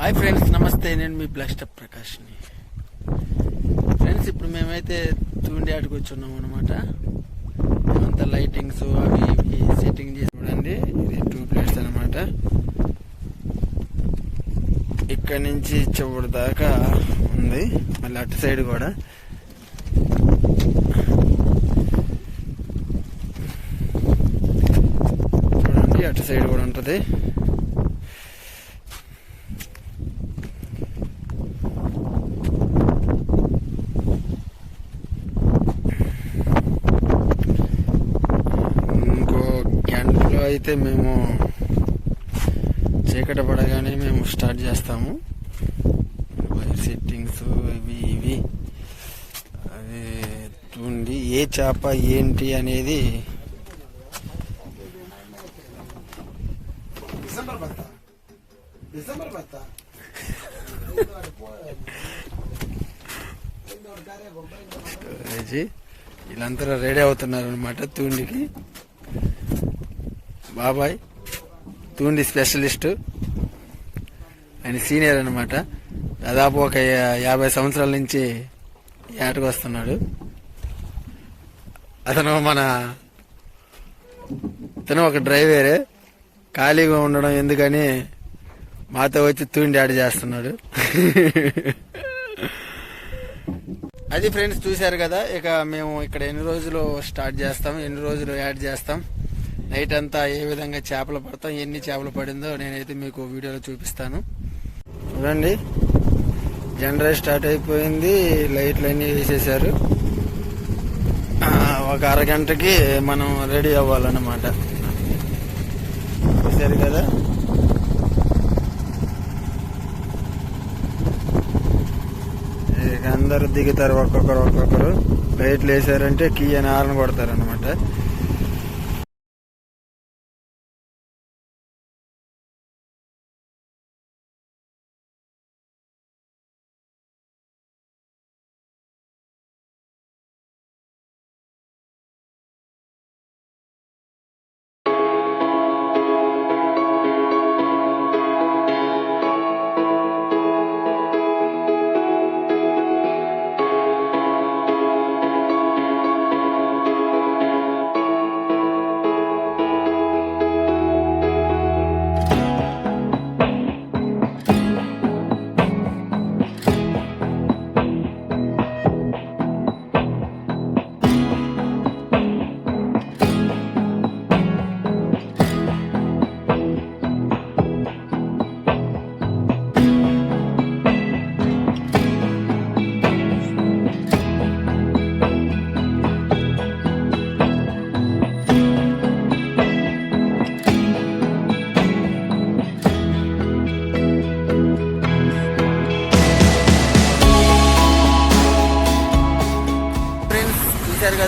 Hi friends నమస్తే నేను మీ blaster ప్రకాష్ని friends ఇప్పుడు మేమైతే తూండి ఆటకు వచ్చి ఉన్నాం అనమాట మేమంతా లైటింగ్స్ అవి ఇవి సెట్టింగ్ చేసి చూడండి. ఇది టూ ప్లేట్స్ అనమాట ఇక్కడ నుంచి చివరి దాకా ఉంది. మళ్ళీ అటు సైడ్ కూడా. చూడండి అటు సైడ్ కూడా ఉంటుంది ఇంకో గంటలో అయితే మేము చీకటి పడగానే మేము స్టార్ట్ చేస్తాము. వైర్ సెట్టింగ్స్ ఇవి ఇవి. అది ఉండి ఏ చేప ఏంటి అనేది వీళ్ళంతా రెడీ అవుతున్నారు అనమాట తూండికి. బాబాయ్ తూండి స్పెషలిస్ట్ ఆయన సీనియర్ అనమాట దాదాపు ఒక యాభై సంవత్సరాల నుంచి ఏటకు వస్తున్నాడు అతను మన ఇతను ఒక డ్రైవరే. ఖాళీగా ఉండడం ఎందుకని మాతో వచ్చి తూండి ఆట చేస్తున్నాడు. అది ఫ్రెండ్స్ చూశారు కదా ఇక మేము ఇక్కడ ఎన్ని రోజులు స్టార్ట్ చేస్తాం ఎన్ని రోజులు యాడ్ చేస్తాం. నైట్ అంతా ఏ విధంగా చేపలు పడతాం ఎన్ని చేపలు పడిందో నేనైతే మీకు వీడియోలో చూపిస్తాను. చూడండి. జనరేట్ స్టార్ట్ అయిపోయింది. లైట్లు అన్నీ వేసేసారు. ఒక అరగంటకి మనం రెడీ అవ్వాలన్నమాట. చూసారు కదా? అందరు దిగుతారు ఒక్కొక్కరు ఒక్కొక్కరు. లైట్లు వేసారంటే కీ అని ఆరని కొడతారు అనమాట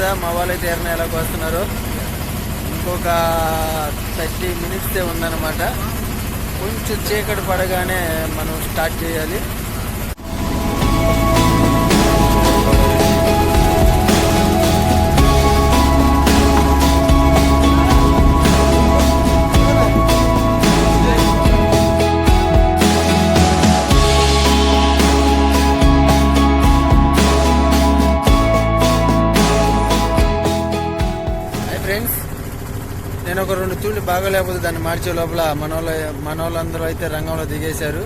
కదా మా వాళ్ళైతే ఎర్న వస్తున్నారు. ఇంకొక థర్టీ మినిట్సే ఉందన్నమాట. కొంచెం చీకటి పడగానే మనం స్టార్ట్ చేయాలి. బాగోలేకపోతే దాన్ని మార్చే లోపల మన మనోళ్ళందరూ అయితే రంగంలో దిగేశారు.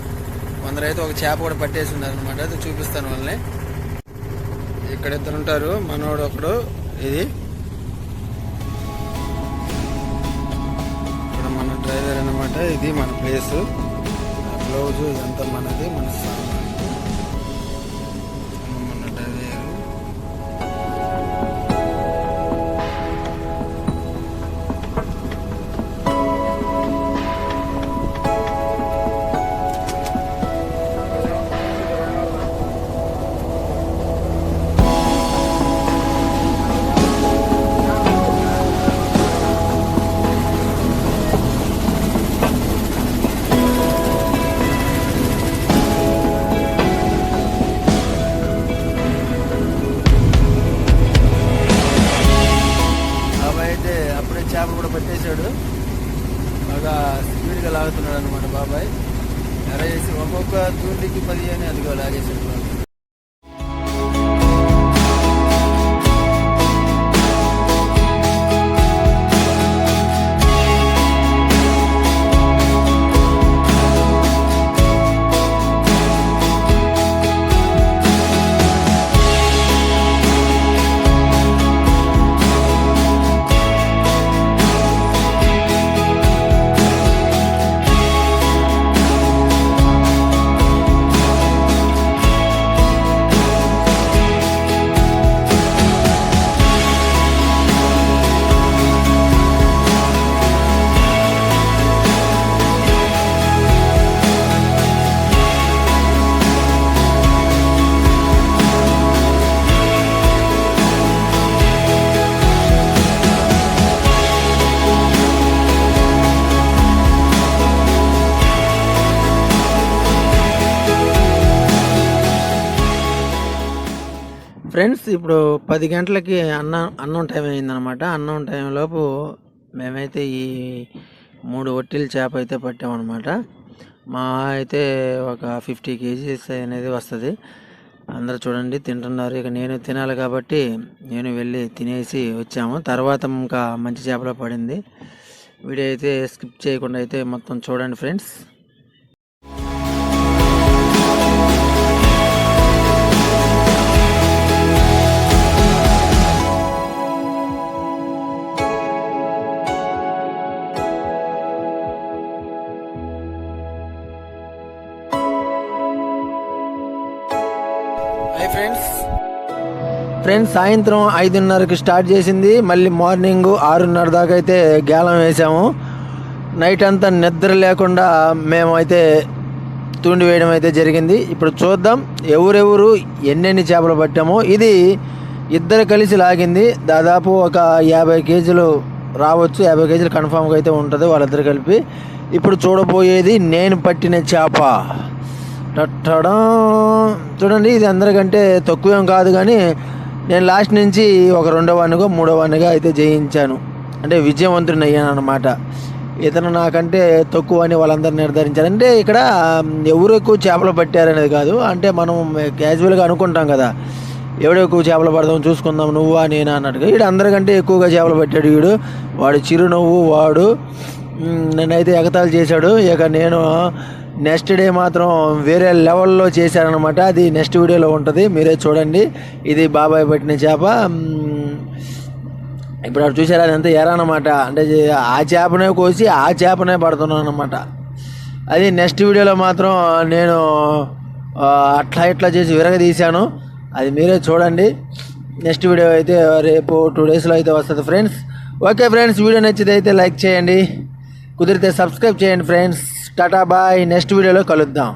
కొందరు అయితే ఒక చేప కూడా పట్టేసి ఉన్నారు అనమాట అది చూపిస్తాను వాళ్ళని. ఇక్కడ ఇద్దరు ఉంటారు మనోడు ఒకడు ఇది. ఇక్కడ మన డ్రైవర్ అన్నమాట. ఇది మన ప్లేస్. బ్లౌజు ఇదంతా మనది మన మన Thank you. ఫ్రెండ్స్ ఇప్పుడు పది గంటలకి అన్న అన్నం టైం అయిందనమాట. అన్నం టైం లోపు మేమైతే ఈ మూడు ఒట్టిల చేప అయితే పట్టామన్నమాట మా అయితే ఒక ఫిఫ్టీ కేజీస్ అనేది వస్తుంది. అందరు చూడండి తింటున్నారు. ఇక నేను తినాలి కాబట్టి నేను వెళ్ళి తినేసి వచ్చాము. తర్వాత ఇంకా మంచి చేపలో పడింది. వీడియో అయితే స్కిప్ చేయకుండా అయితే మొత్తం చూడండి ఫ్రెండ్స్. ఫ్రెండ్స్ సాయంత్రం ఐదున్నరకి స్టార్ట్ చేసింది. మళ్ళీ మార్నింగ్ ఆరున్నర దాకా అయితే గేలం వేసాము. నైట్ అంతా నిద్ర లేకుండా మేమైతే తూండి వేయడం అయితే జరిగింది. ఇప్పుడు చూద్దాం ఎవరెవరు ఎన్నెన్ని చేపలు పట్టామో. ఇది ఇద్దరు కలిసి లాగింది. దాదాపు ఒక యాభై కేజీలు రావచ్చు. యాభై కేజీలు కన్ఫామ్గా అయితే ఉంటుంది వాళ్ళిద్దరు కలిపి. ఇప్పుడు చూడబోయేది నేను పట్టిన చేప. టట్టడా. చూడండి ఇది అందరికంటే తక్కువేం కాదు కానీ నేను లాస్ట్ నుంచి ఒక రెండో వానిగా మూడో వానిగా అయితే జయించాను. అంటే విజయవంతుని అయ్యాను అనమాట ఇతను నాకంటే తక్కువ అని వాళ్ళందరూ నిర్ధారించారు. అంటే ఇక్కడ ఎవరు ఎక్కువ చేపలు పట్టారనేది కాదు. అంటే మనం క్యాజువల్గా అనుకుంటాం కదా. ఎవడు ఎక్కువ చేపలు పడదాం చూసుకుందాం నువ్వా నేనా అన్నట్టుగా. వీడు అందరికంటే ఎక్కువగా చేపలు పట్టాడు వీడు వాడు చిరునవ్వు వాడు నేనైతే ఎగతాలు ఎగతాళి చేశాడు. ఇక నేను నెక్స్ట్ డే మాత్రం వేరే లెవెల్లో చేశానఅనమాట అది నెక్స్ట్ వీడియోలో ఉంటుంది. మీరే చూడండి. ఇది బాబాయ్ పట్టిన చేప. ఇప్పుడు అటు చూసారా? అదంతా ఎరనమాట అంటే ఆ చేపనే కోసి ఆ చేపనే పడుతున్నాను అనమాట అది నెక్స్ట్ వీడియోలో మాత్రం నేను అట్లా ఇట్లా చేసి విరగదీశాను. అది మీరే చూడండి. నెక్స్ట్ వీడియో అయితే రేపు టూ డేస్లో అయితే వస్తుంది ఫ్రెండ్స్. ఓకే ఫ్రెండ్స్ వీడియో నచ్చితే అయితే లైక్ చేయండి. కుదిరితే సబ్స్క్రైబ్ చేయండి ఫ్రెండ్స్ టాటా బాయ్ నెక్స్ట్ వీడియోలో కలుద్దాం.